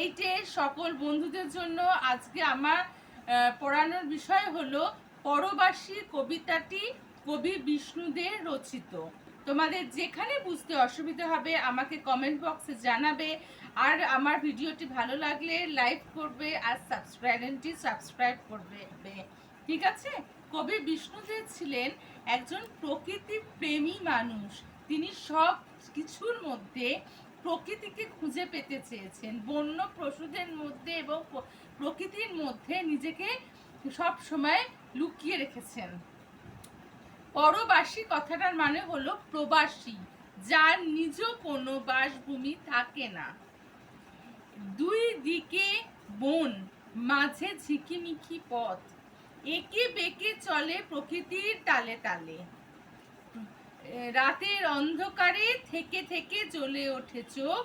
এইটের সকল বন্ধুদের জন্য আজকে আমার পড়ানোর বিষয় হলো পরবাসী কবিতাটি কবি বিষ্ণুদের রচিত। তোমাদের যেখানে বুঝতে অসুবিধা হবে আমাকে কমেন্ট বক্সে জানাবে। আর আমার ভিডিওটি ভালো লাগলে লাইক করবে আর সাবস্ক্রাইবটি সাবস্ক্রাইব করবে। ঠিক আছে? কবি বিষ্ণুদেব ছিলেন একজন প্রকৃতি প্রেমী মানুষ। তিনি সব কিছুর মধ্যে প্রকৃতিকে খুঁজে পেতে চেয়েছেন। বন্য পশুদের মধ্যে এবং প্রকৃতির মধ্যে নিজেকে সব সময় লুকিয়ে রেখেছেন। পরবাসী কথাটার মানে হলো প্রবাসী, যার নিজ কোনো বাসভূমি থাকে না। দুই দিকে বন, মাঝে ঝিকিমিকি পথ। একে বেঁকে চলে প্রকৃতির তালে তালে রাতের অন্ধকারে থেকে থেকে জ্বলে ওঠে চোখ।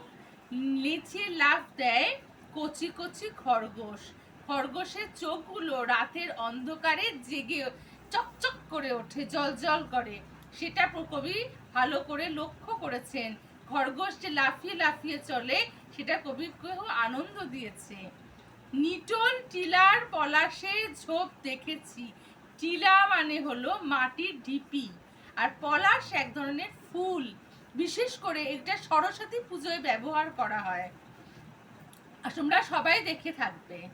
নিচে লাফ দেয় কচি কচি খরগোশ। খরগোশের চোখগুলো রাতের অন্ধকারে জেগে চকচক করে ওঠে, জল জল করে। সেটা কবি ভালো করে লক্ষ্য করেছেন। খরগোশ যে লাফিয়ে লাফিয়ে চলে, সেটা কবিকেও আনন্দ দিয়েছে। নিটল টিলার পলাশের ঝোপ দেখেছি। টিলা মানে হলো মাটির ঢিপি আর পলাশ এক ধরনের ফুল, বিশেষ করে এটা সরস্বতী পুজোয় ব্যবহার করা হয়। আর তোমরা সবাই দেখে থাকবে।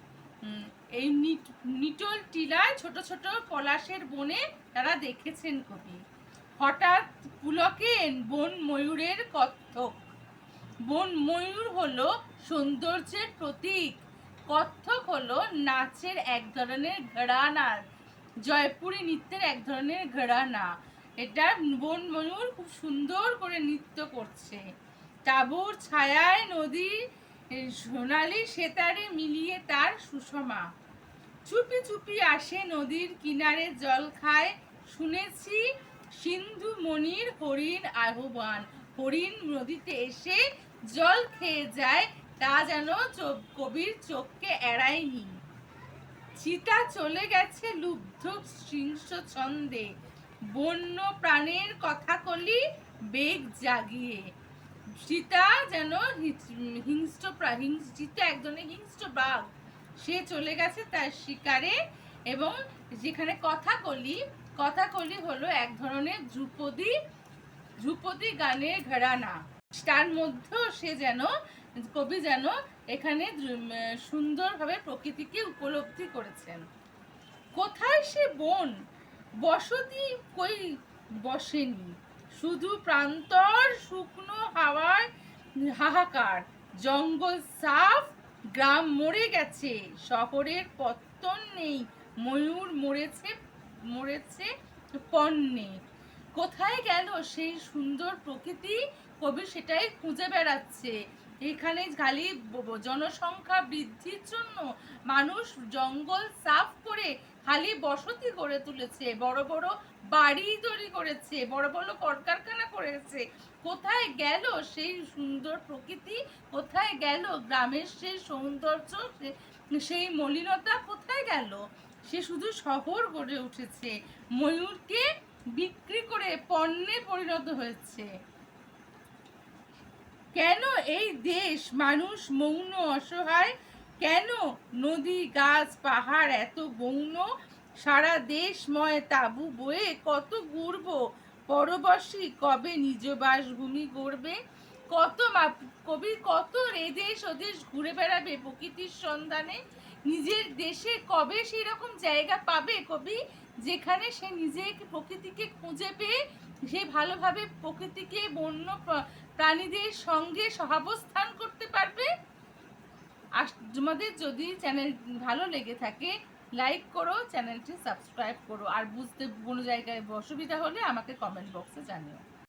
এই নিট- নিটল টিলায় ছোট ছোট পলাশের বনে তারা দেখেছেন কবি। হঠাৎ পুলকেন বন ময়ূরের কত্থক। বন ময়ূর হলো সৌন্দর্যের প্রতীক। কত্থক হলো নাচের এক ধরনের ঘরানা জয়পুরি নৃত্যের এক ধরনের ঘরানা। এটা বন ময়ূর খুব সুন্দর করে নৃত্য করছে। তাবুর ছায়ায়, নদী সোনালি সেতারে মিলিয়ে তার সুষমা। চুপি চুপি আসে নদীর কিনারে জল খায়। শুনেছি সিন্ধু মনির হরিণ আহ্বান। হরিণ নদীতে এসে জল খেয়ে যায়, তা যেন কবির চোখকে এড়ায়নি। চিতা চলে গেছে লুব্ধ সিংহ ছন্দে বন্য প্রাণের কথা কলি বেগ জাগিয়ে। সীতা যেন হিংস্র সীতা এক ধরনের হিংস্র বাঘ। সে চলে গেছে তার শিকারে এবং যেখানে কথা কলি কথা কলি হলো এক ধরনের ধ্রুপদী ধ্রুপদী গানের ঘরানা। তার মধ্যেও সে যেন, কবি যেন এখানে সুন্দরভাবে প্রকৃতিকে উপলব্ধি করেছেন। কোথায় সে বন? বসতি কই বসেনি। শুধু প্রান্তর শুকনো হাওয়ার হাহাকার। জঙ্গল সাফ, গ্রাম মরে গেছে, শহরের পত্তন নেই, ময়ূর মরেছে মরেছে পণ্যে। কোথায় গেল সেই সুন্দর প্রকৃতি? কবি সেটাই খুঁজে বেড়াচ্ছে। এখানে খালি জনসংখ্যা বৃদ্ধির জন্য মানুষ জঙ্গল সাফ করে খালি বসতি গড়ে তুলেছে, বড় বড় বাড়ি তৈরি করেছে, বড় বড় কলকারখানা করেছে। কোথায় গেল সেই সুন্দর প্রকৃতি? কোথায় গেল গ্রামের সেই সৌন্দর্য? সেই মলিনতা কোথায় গেল? সে শুধু শহর গড়ে উঠেছে, ময়ূরকে বিক্রি করে পণ্যে পরিণত হয়েছে। কেন এই দেশ মানুষ মৌন, অসহায় কেন? নদী, গাছ, পাহাড়, এত গৌণ সারা দেশময় তাবু বয়ে কত ঘুরব পরবশী কবে নিজ বাসভূমি গড়বে? কত কবি কত এদেশ ওদেশ ঘুরে বেড়াবে প্রকৃতির সন্ধানে? নিজের দেশে কবে সেই রকম জায়গা পাবে কবি, যেখানে সে নিজে প্রকৃতিকে খুঁজে পেয়ে, সে ভালোভাবে প্রকৃতিকে বন্য প্রাণীদের সঙ্গে সহাবস্থান করতে পারবে? আর তোমাদের যদি চ্যানেল ভালো লেগে থাকে লাইক করো চ্যানেলটি সাবস্ক্রাইব করো। আর বুঝতে কোনো জায়গায় অসুবিধা হলে আমাকে কমেন্ট বক্সে জানিও।